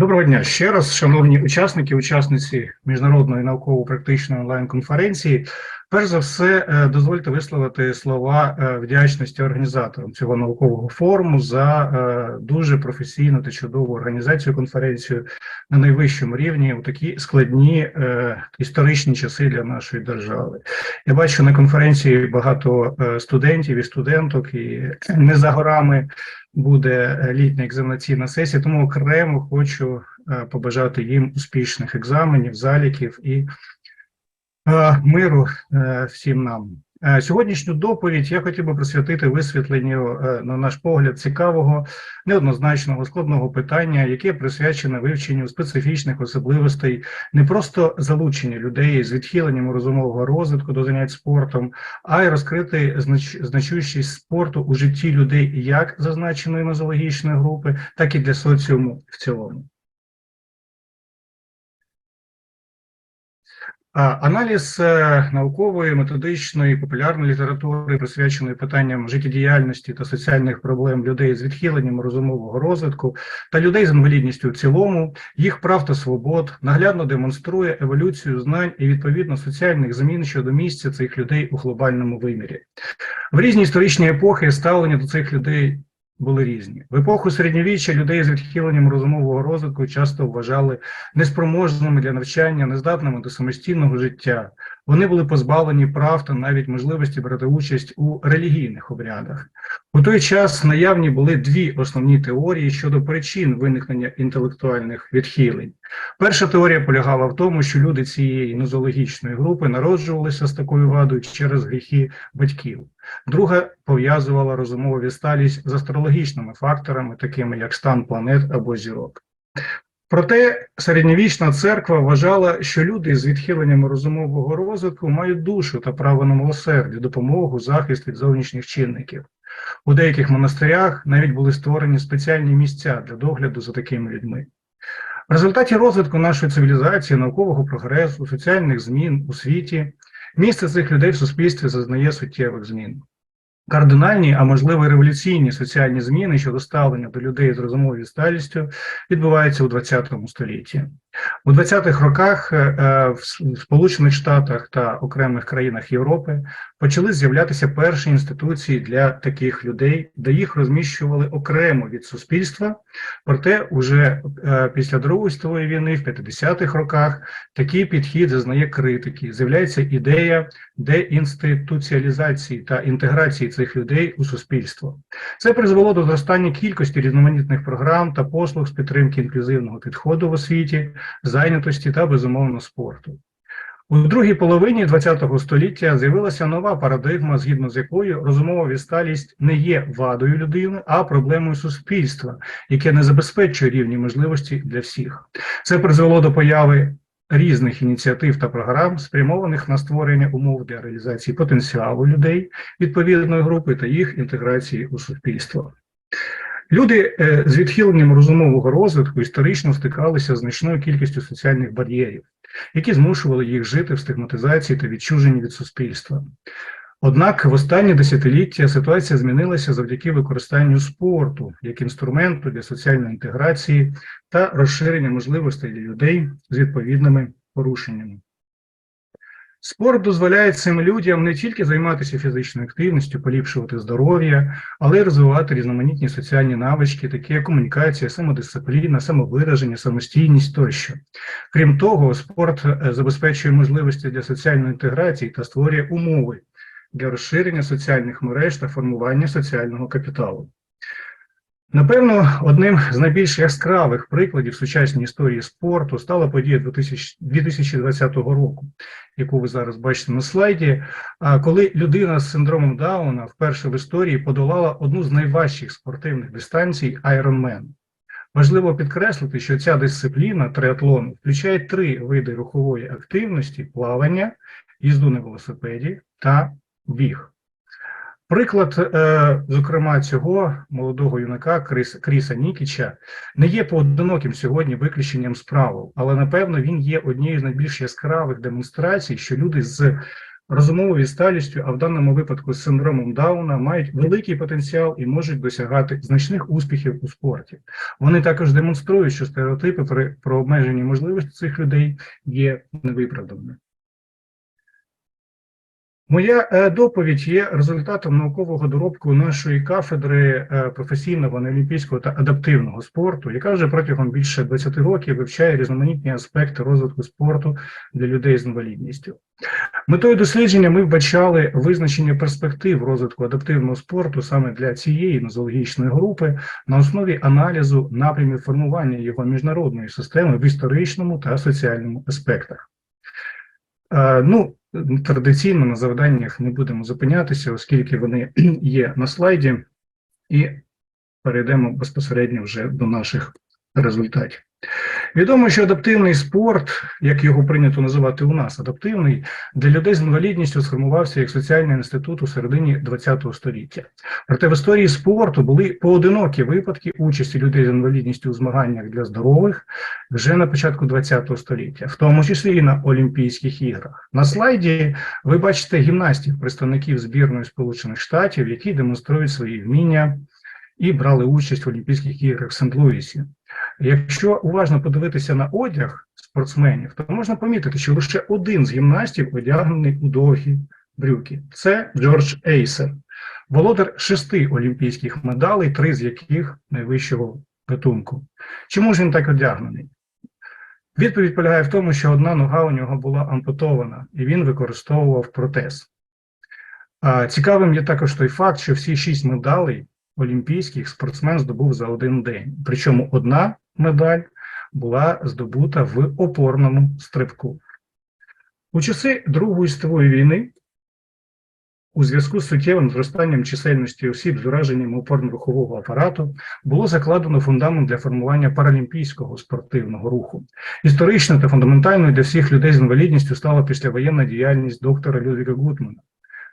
Доброго дня ще раз, шановні учасники, учасниці міжнародної науково-практичної онлайн-конференції. Перш за все, е, дозвольте висловити слова е, вдячності організаторам цього наукового форуму за е, дуже професійну та чудову організацію конференцію на найвищому рівні у такі складні історичні часи для нашої держави. Я бачу на конференції багато студентів і студенток, і не за горами буде літня екзаменаційна сесія, тому окремо хочу побажати їм успішних екзаменів, заліків і миру е, всім нам. Е, сьогоднішню доповідь я хотів би присвятити висвітленню, на наш погляд, цікавого, неоднозначного, складного питання, яке присвячене вивченню специфічних особливостей не просто залучення людей з відхиленням розумового розвитку до занять спортом, а й розкрити знач... значущість спорту у житті людей як зазначеної нозологічної групи, так і для соціуму в цілому. Аналіз е, наукової, методичної, популярної літератури, присвяченої питанням життєдіяльності та соціальних проблем людей з відхиленням розумового розвитку та людей з інвалідністю в цілому, їх прав та свобод, наглядно демонструє еволюцію знань і відповідно соціальних змін щодо місця цих людей у глобальному вимірі. В різні історичні епохи ставлення до цих людей були різні. В епоху середньовіччя людей з відхиленням розумового розвитку часто вважали неспроможними для навчання, нездатними до самостійного життя. Вони були позбавлені прав та навіть можливості брати участь у релігійних обрядах. У той час наявні були дві основні теорії щодо причин виникнення інтелектуальних відхилень. Перша теорія полягала в тому, що люди цієї нозологічної групи народжувалися з такою вадою через гріхи батьків. Друга пов'язувала розумову відсталість з астрологічними факторами, такими як стан планет або зірок. Проте середньовічна церква вважала, що люди з відхиленнями розумового розвитку мають душу та право на милосердя, допомогу, захист від зовнішніх чинників. У деяких монастирях навіть були створені спеціальні місця для догляду за такими людьми. В результаті розвитку нашої цивілізації, наукового прогресу, соціальних змін у світі, місце цих людей в суспільстві зазнає суттєвих змін. Кардинальні, а можливо революційні соціальні зміни щодо ставлення до людей з розумовою сталістю відбуваються у ХХ столітті. У 20-х роках е, е, в Сполучених Штатах та окремих країнах Європи почали з'являтися перші інституції для таких людей, де їх розміщували окремо від суспільства. Проте, уже е, після Другої світової війни, в 50-х роках, такий підхід зазнає критики. З'являється ідея деінституціалізації та інтеграції цих людей у суспільство. Це призвело до зростання кількості різноманітних програм та послуг з підтримки інклюзивного підходу в освіті зайнятості та безумовно спорту. У другій половині ХХ століття з'явилася нова парадигма, згідно з якою розумова відсталість не є вадою людини, а проблемою суспільства, яке не забезпечує рівні можливості для всіх. Це призвело до появи різних ініціатив та програм, спрямованих на створення умов для реалізації потенціалу людей відповідної групи та їх інтеграції у суспільство. Люди е, з відхиленням розумового розвитку історично стикалися з значною кількістю соціальних бар'єрів, які змушували їх жити в стигматизації та відчуженні від суспільства. Однак в останні десятиліття ситуація змінилася завдяки використанню спорту як інструменту для соціальної інтеграції та розширення можливостей для людей з відповідними порушеннями. Спорт дозволяє цим людям не тільки займатися фізичною активністю, поліпшувати здоров'я, але й розвивати різноманітні соціальні навички, такі як комунікація, самодисципліна, самовираження, самостійність тощо. Крім того, спорт е, забезпечує можливості для соціальної інтеграції та створює умови для розширення соціальних мереж та формування соціального капіталу. Напевно, одним з найбільш яскравих прикладів сучасній історії спорту стала подія 2020 року, яку ви зараз бачите на слайді, коли людина з синдромом Дауна вперше в історії подолала одну з найважчих спортивних дистанцій Ironman. Важливо підкреслити, що ця дисципліна триатлону включає три види рухової активності: плавання, їзду на велосипеді та біг. Приклад, е, зокрема, цього молодого юнака Кріса, Кріса Нікіча не є поодиноким сьогодні виключенням з правил, але напевно він є однією з найбільш яскравих демонстрацій, що люди з розумовою відсталістю, а в даному випадку з синдромом Дауна, мають великий потенціал і можуть досягати значних успіхів у спорті. Вони також демонструють, що стереотипи про обмежені можливості цих людей є невиправданими. Моя е, доповідь є результатом наукового доробку нашої кафедри е, професійного неолімпійського та адаптивного спорту, яка вже протягом більше 20 років вивчає різноманітні аспекти розвитку спорту для людей з інвалідністю. Метою дослідження ми вбачали визначення перспектив розвитку адаптивного спорту саме для цієї нозологічної групи на основі аналізу напрямів формування його міжнародної системи в історичному та соціальному аспектах. Е, Ну, традиційно на завданнях не будемо зупинятися, оскільки вони є на слайді, і перейдемо безпосередньо вже до наших результатів. Відомо, що адаптивний спорт, як його прийнято називати у нас, адаптивний, для людей з інвалідністю сформувався як соціальний інститут у середині ХХ століття. Проте в історії спорту були поодинокі випадки участі людей з інвалідністю у змаганнях для здорових вже на початку ХХ століття, в тому числі і на Олімпійських іграх. На слайді ви бачите гімнастів, представників збірної Сполучених Штатів, які демонструють свої вміння і брали участь в Олімпійських іграх в Сент-Луісі. Якщо уважно подивитися на одяг спортсменів, то можна помітити, що лише один з гімнастів одягнений у довгі брюки. Це Джордж Ейсер, володар шести олімпійських медалей, три з яких найвищого гатунку. Чому ж він так одягнений? Відповідь полягає в тому, що одна нога у нього була ампутована, і він використовував протез. Цікавим є також той факт, що всі шість медалей олімпійських спортсмен здобув за один день. Причому одна медаль була здобута в опорному стрибку. У часи Другої світової війни у зв'язку з суттєвим зростанням чисельності осіб з ураженням опорно-рухового апарату було закладено фундамент для формування паралімпійського спортивного руху. Історично та фундаментальною для всіх людей з інвалідністю стала післявоєнна діяльність доктора Людвіга Гутмана.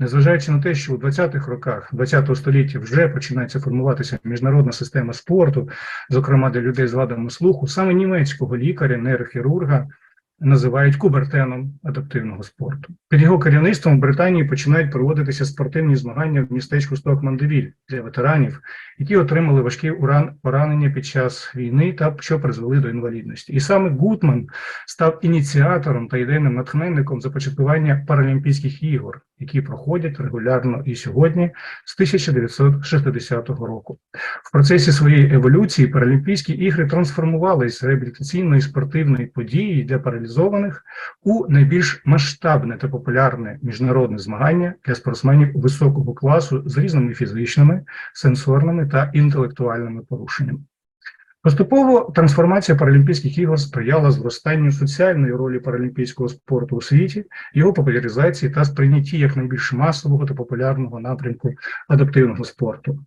Незважаючи на те, що у 20-х роках ХХ століття вже починається формуватися міжнародна система спорту, зокрема для людей з вадами слуху, саме німецького лікаря, нейрохірурга називають кубертеном адаптивного спорту. Під його керівництвом в Британії починають проводитися спортивні змагання в містечку Стокмандевіль для ветеранів, які отримали важкі уран поранення під час війни та що призвели до інвалідності. І саме Гутман став ініціатором та ідейним натхненником започаткування Паралімпійських ігор, які проходять регулярно і сьогодні з 1960 року. В процесі своєї еволюції Паралімпійські ігри трансформувалися з реабілітаційної спортивної події для паралізованих у найбільш масштабне та популярне міжнародне змагання для спортсменів високого класу з різними фізичними, сенсорними та інтелектуальними порушеннями. Поступово трансформація Паралімпійських ігор сприяла зростанню соціальної ролі паралімпійського спорту у світі, його популяризації та сприйнятті як найбільш масового та популярного напрямку адаптивного спорту.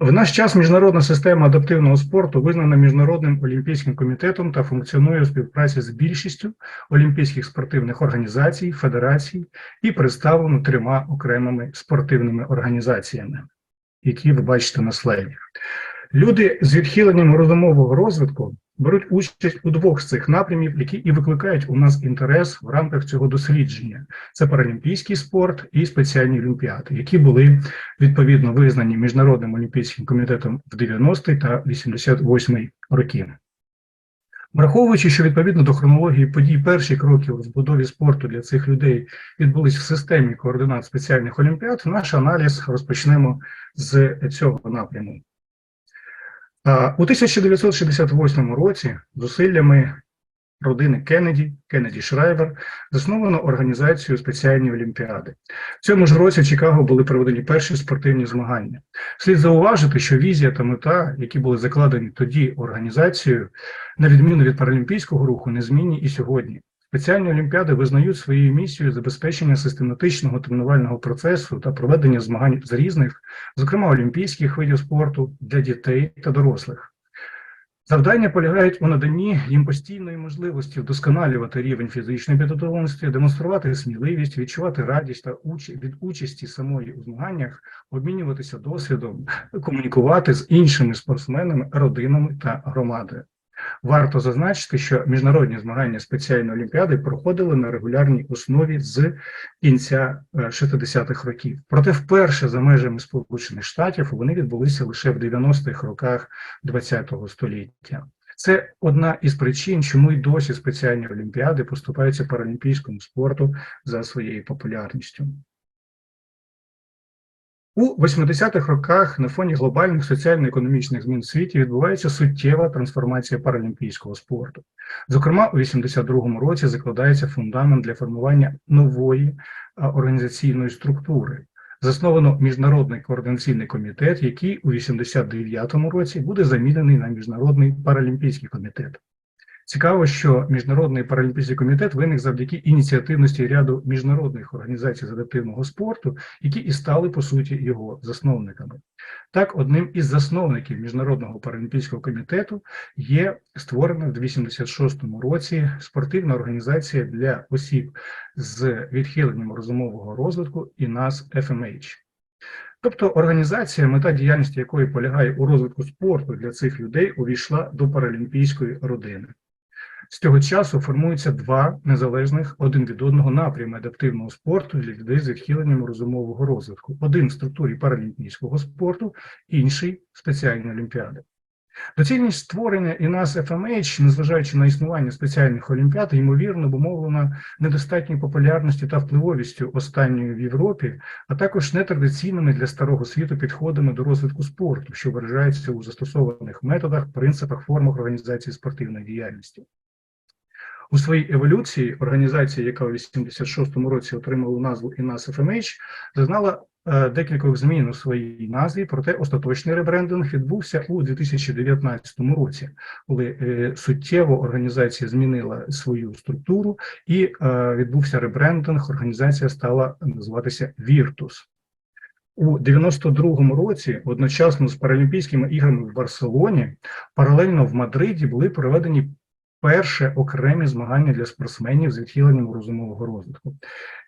В наш час міжнародна система адаптивного спорту визнана Міжнародним олімпійським комітетом та функціонує у співпраці з більшістю олімпійських спортивних організацій, федерацій і представлено трьома окремими спортивними організаціями, які ви бачите на слайді. Люди з відхиленням розумового розвитку беруть участь у двох з цих напрямів, які і викликають у нас інтерес в рамках цього дослідження: це паралімпійський спорт і спеціальні олімпіади, які були відповідно визнані міжнародним олімпійським комітетом в 90-й та 88-й роки. Враховуючи, що відповідно до хронології подій перші кроки у розбудові спорту для цих людей відбулись в системі координат спеціальних олімпіад, наш аналіз розпочнемо з цього напряму. У 1968 році зусиллями родини Кеннеді, Кеннеді Шрайвер, засновано організацію спеціальні олімпіади. В цьому ж році в Чикаго були проведені перші спортивні змагання. Слід зауважити, що візія та мета, які були закладені тоді організацією, на відміну від паралімпійського руху, незмінні і сьогодні. Спеціальні олімпіади визнають своєю місією забезпечення систематичного тренувального процесу та проведення змагань з різних, зокрема олімпійських видів спорту для дітей та дорослих. Завдання полягають у наданні їм постійної можливості вдосконалювати рівень фізичної підготовленості, демонструвати сміливість, відчувати радість та уч... від участі самої у змаганнях, обмінюватися досвідом, комунікувати з іншими спортсменами, родинами та громадою. Варто зазначити, що міжнародні змагання спеціальної олімпіади проходили на регулярній основі з кінця е, 60-х років. Проте вперше за межами Сполучених Штатів вони відбулися лише в 90-х роках ХХ століття. Це одна із причин, чому й досі спеціальні олімпіади поступаються паралімпійському спорту за своєю популярністю. У 80-х роках на фоні глобальних соціально-економічних змін в світі відбувається суттєва трансформація паралімпійського спорту. Зокрема, у 82-му році закладається фундамент для формування нової організаційної структури. Засновано міжнародний координаційний комітет, який у 89-му році буде замінений на міжнародний паралімпійський комітет. Цікаво, що Міжнародний паралімпійський комітет виник завдяки ініціативності ряду міжнародних організацій з адаптивного спорту, які і стали по суті його засновниками. Так, одним із засновників Міжнародного паралімпійського комітету є створена в 86-му році спортивна організація для осіб з відхиленням розумового розвитку і нас FMH. Тобто організація, мета діяльності якої полягає у розвитку спорту для цих людей, увійшла до паралімпійської родини. З цього часу формуються два незалежних один від одного напрями адаптивного спорту для людей з відхиленням розумового розвитку. Один в структурі паралімпійського спорту, інший спеціальної олімпіади. Доцільність створення і нас FMH, незважаючи на існування спеціальних олімпіад, ймовірно, обумовлена недостатньою популярністю та впливовістю останньої в Європі, а також нетрадиційними для старого світу підходами до розвитку спорту, що виражаються у застосованих методах, принципах, формах організації спортивної діяльності. У своїй еволюції організація, яка у 86-му році отримала назву ІНАС FMH, зазнала е, декількох змін у своїй назві, проте остаточний ребрендинг відбувся у 2019 році, коли е, суттєво організація змінила свою структуру і е, відбувся ребрендинг. Організація стала називатися Virtus. У 92-му році, одночасно з Паралімпійськими іграми в Барселоні, паралельно в Мадриді були проведені перше окремі змагання для спортсменів з відхиленням розумового розвитку.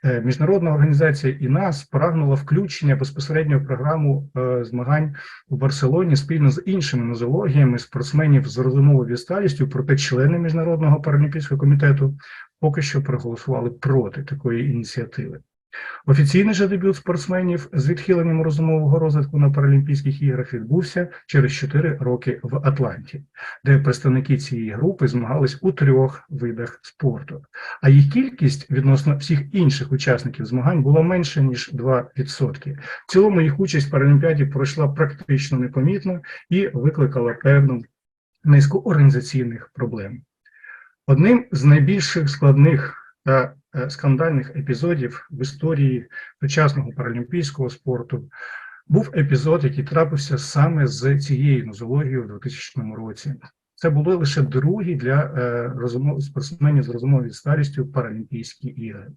Е, Міжнародна організація ІНАС прагнула включення безпосередньо в програму е, змагань у Барселоні спільно з іншими нозологіями спортсменів з розумовою відсталістю, проте члени Міжнародного паралімпійського комітету поки що проголосували проти такої ініціативи. Офіційний же дебют спортсменів з відхиленням розумового розвитку на Паралімпійських іграх відбувся через 4 роки в Атланті, де представники цієї групи змагались у трьох видах спорту. А їх кількість відносно всіх інших учасників змагань була менше ніж 2%. В цілому їх участь в Паралімпіаді пройшла практично непомітно і викликала певну низку організаційних проблем. Одним з найбільших складних та скандальних епізодів в історії сучасного паралімпійського спорту був епізод, який трапився саме з цією нозологією в 2000 році. Це були лише другі для е, розумов, спортсменів з розумовою старістю Паралімпійські ігри.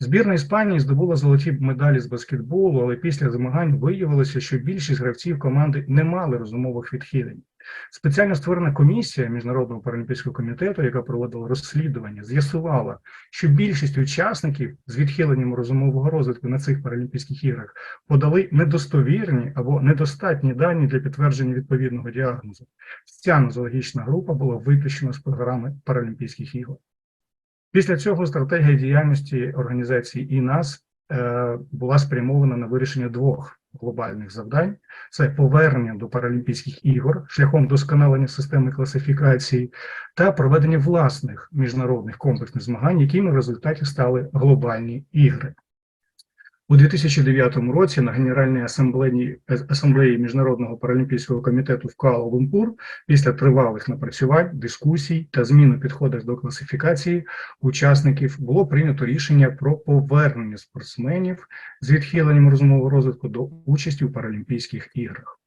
Збірна Іспанії здобула золоті медалі з баскетболу, але після змагань виявилося, що більшість гравців команди не мали розумових відхилень. Спеціально створена комісія Міжнародного паралімпійського комітету, яка проводила розслідування, з'ясувала, що більшість учасників з відхиленням розумового розвитку на цих паралімпійських іграх подали недостовірні або недостатні дані для підтвердження відповідного діагнозу. Ця нозологічна група була виключена з програми Паралімпійських ігор. Після цього стратегія діяльності організації ІНАС нас була спрямована на вирішення двох глобальних завдань: це повернення до Паралімпійських ігор шляхом досконалення системи класифікації та проведення власних міжнародних комплексних змагань, якими в результаті стали глобальні ігри. У 2009 році на Генеральній асамблеї, асамблеї Міжнародного паралімпійського комітету в Куала-Лумпур після тривалих напрацювань, дискусій та змін у підходах до класифікації учасників було прийнято рішення про повернення спортсменів з відхиленням розумового розвитку до участі у Паралімпійських іграх.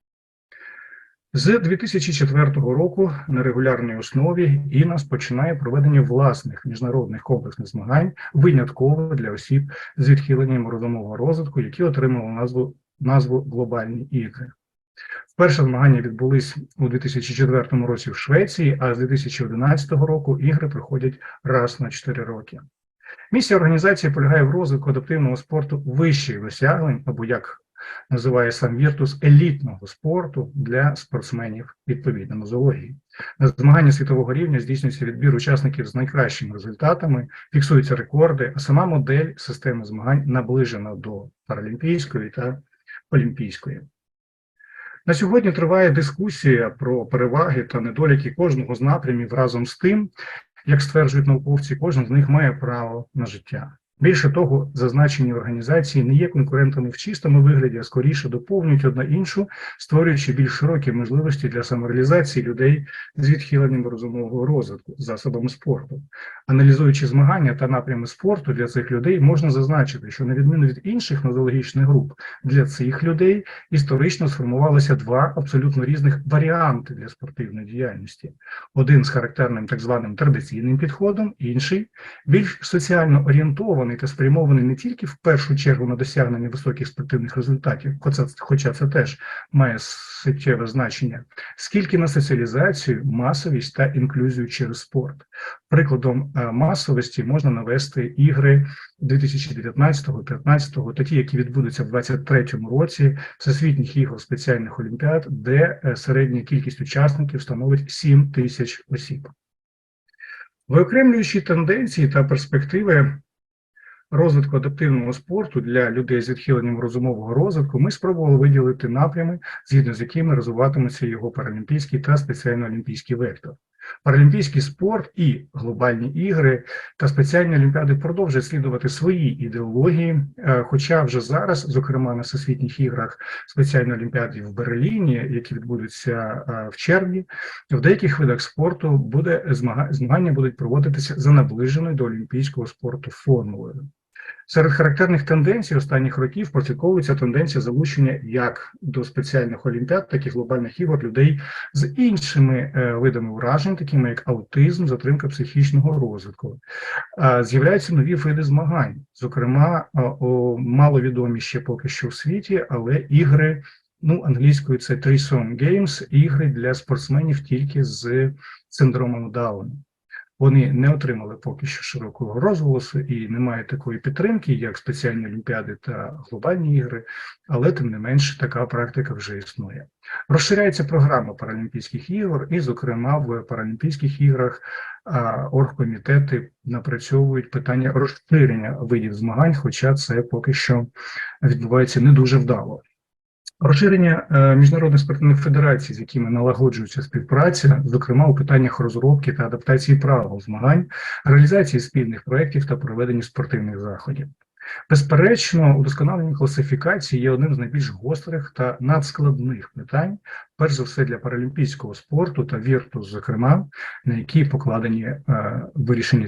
З 2004 року на регулярній основі ІНАС починає проведення власних міжнародних комплексних змагань винятково для осіб з відхиленням розумового розвитку, які отримали назву назву Глобальні ігри. Вперше змагання відбулись у 2004 році в Швеції, а з 2011 року ігри проходять раз на 4 роки. Місія організації полягає в розвитку адаптивного спорту вищих досягнень, або як називає сам Віртус елітного спорту для спортсменів відповідно нозології. На змагання світового рівня здійснюється відбір учасників з найкращими результатами, фіксуються рекорди, а сама модель системи змагань наближена до паралімпійської та олімпійської. На сьогодні триває дискусія про переваги та недоліки кожного з напрямів разом з тим, як стверджують науковці, кожен з них має право на життя. Більше того, зазначені організації не є конкурентами в чистому вигляді, а скоріше доповнюють одна іншу, створюючи більш широкі можливості для самореалізації людей з відхиленням розумового розвитку засобами спорту. Аналізуючи змагання та напрями спорту для цих людей, можна зазначити, що на відміну від інших нозологічних груп, для цих людей історично сформувалися два абсолютно різних варіанти для спортивної діяльності: один з характерним так званим традиційним підходом, інший більш соціально орієнтований та спрямований не тільки в першу чергу на досягнення високих спортивних результатів, хоча, це теж має суттєве значення, скільки на соціалізацію, масовість та інклюзію через спорт. Прикладом е, масовості можна навести ігри 2019-2015, та ті, які відбудуться в 2023 році, всесвітніх ігор спеціальних олімпіад, де е, середня кількість учасників становить 7 тисяч осіб. Виокремлюючи тенденції та перспективи розвитку адаптивного спорту для людей з відхиленням розумового розвитку, ми спробували виділити напрями, згідно з якими розвиватиметься його паралімпійський та спеціально-олімпійський вектор. Паралімпійський спорт і глобальні ігри та спеціальні олімпіади продовжують слідувати свої ідеології. е, Хоча вже зараз, зокрема на всесвітніх іграх спеціальної олімпіади в Берліні, які відбудуться е, в червні, в деяких видах спорту буде змагання будуть проводитися за наближеною до олімпійського спорту формулою. Серед характерних тенденцій останніх років прослідковується тенденція залучення як до спеціальних олімпіад, так і глобальних ігор людей з іншими е, видами вражень, такими як аутизм, затримка психічного розвитку. А З'являються нові види змагань, зокрема, о, маловідомі ще поки що в світі, але ігри. Ну, англійською це Threesome Games, ігри для спортсменів тільки з синдромом Дауна. Вони не отримали поки що широкого розголосу і немає такої підтримки, як спеціальні олімпіади та глобальні ігри, але тим не менше така практика вже існує. Розширяється програма Паралімпійських ігор, і, зокрема, в Паралімпійських іграх оргкомітети напрацьовують питання розширення видів змагань, хоча це поки що відбувається не дуже вдало. Розширення е, міжнародних спортивних федерацій, з якими налагоджується співпраця, зокрема у питаннях розробки та адаптації правил змагань, реалізації спільних проєктів та проведення спортивних заходів. Безперечно, удосконалення класифікації є одним з найбільш гострих та надскладних питань, перш за все для паралімпійського спорту та вірту, зокрема, на які покладені е, вирішення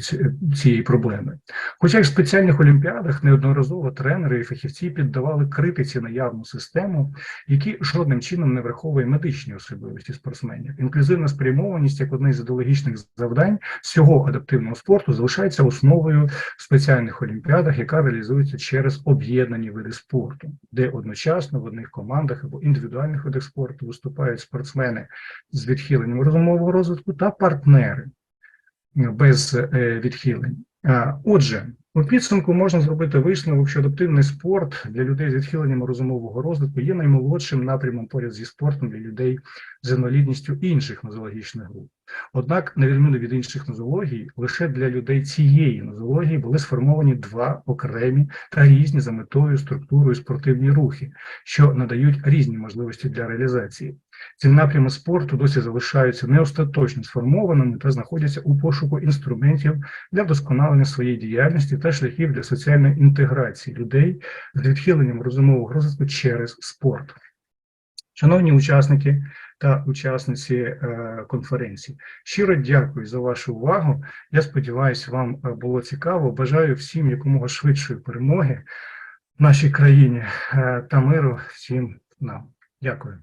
цієї проблеми. Хоча й в спеціальних олімпіадах неодноразово тренери і фахівці піддавали критиці наявну систему, які жодним чином не враховує медичні особливості спортсменів. Інклюзивна спрямованість як одне з ідеологічних завдань всього адаптивного спорту залишається основою в спеціальних олімпіадах, яка реалізується через об'єднані види спорту, де одночасно в одних командах або індивідуальних видах спорту виступають спортсмени з відхиленням розумового розвитку та партнери без е, відхилень. Отже, у підсумку можна зробити висновок, що адаптивний спорт для людей з відхиленням розумового розвитку є наймолодшим напрямом поряд зі спортом для людей з інвалідністю інших нозологічних груп. Однак, на відміну від інших нозологій, лише для людей цієї нозології були сформовані два окремі та різні за метою, структурою спортивні рухи, що надають різні можливості для реалізації. Ці напрями спорту досі залишаються не остаточно сформованими та знаходяться у пошуку інструментів для вдосконалення своєї діяльності та шляхів для соціальної інтеграції людей з відхиленням розумового розвитку через спорт. Шановні учасники та учасниці е, конференції, щиро дякую за вашу увагу. Я сподіваюся, вам е, було цікаво. Бажаю всім якомога швидшої перемоги в нашій країні е, та миру всім нам. Дякую.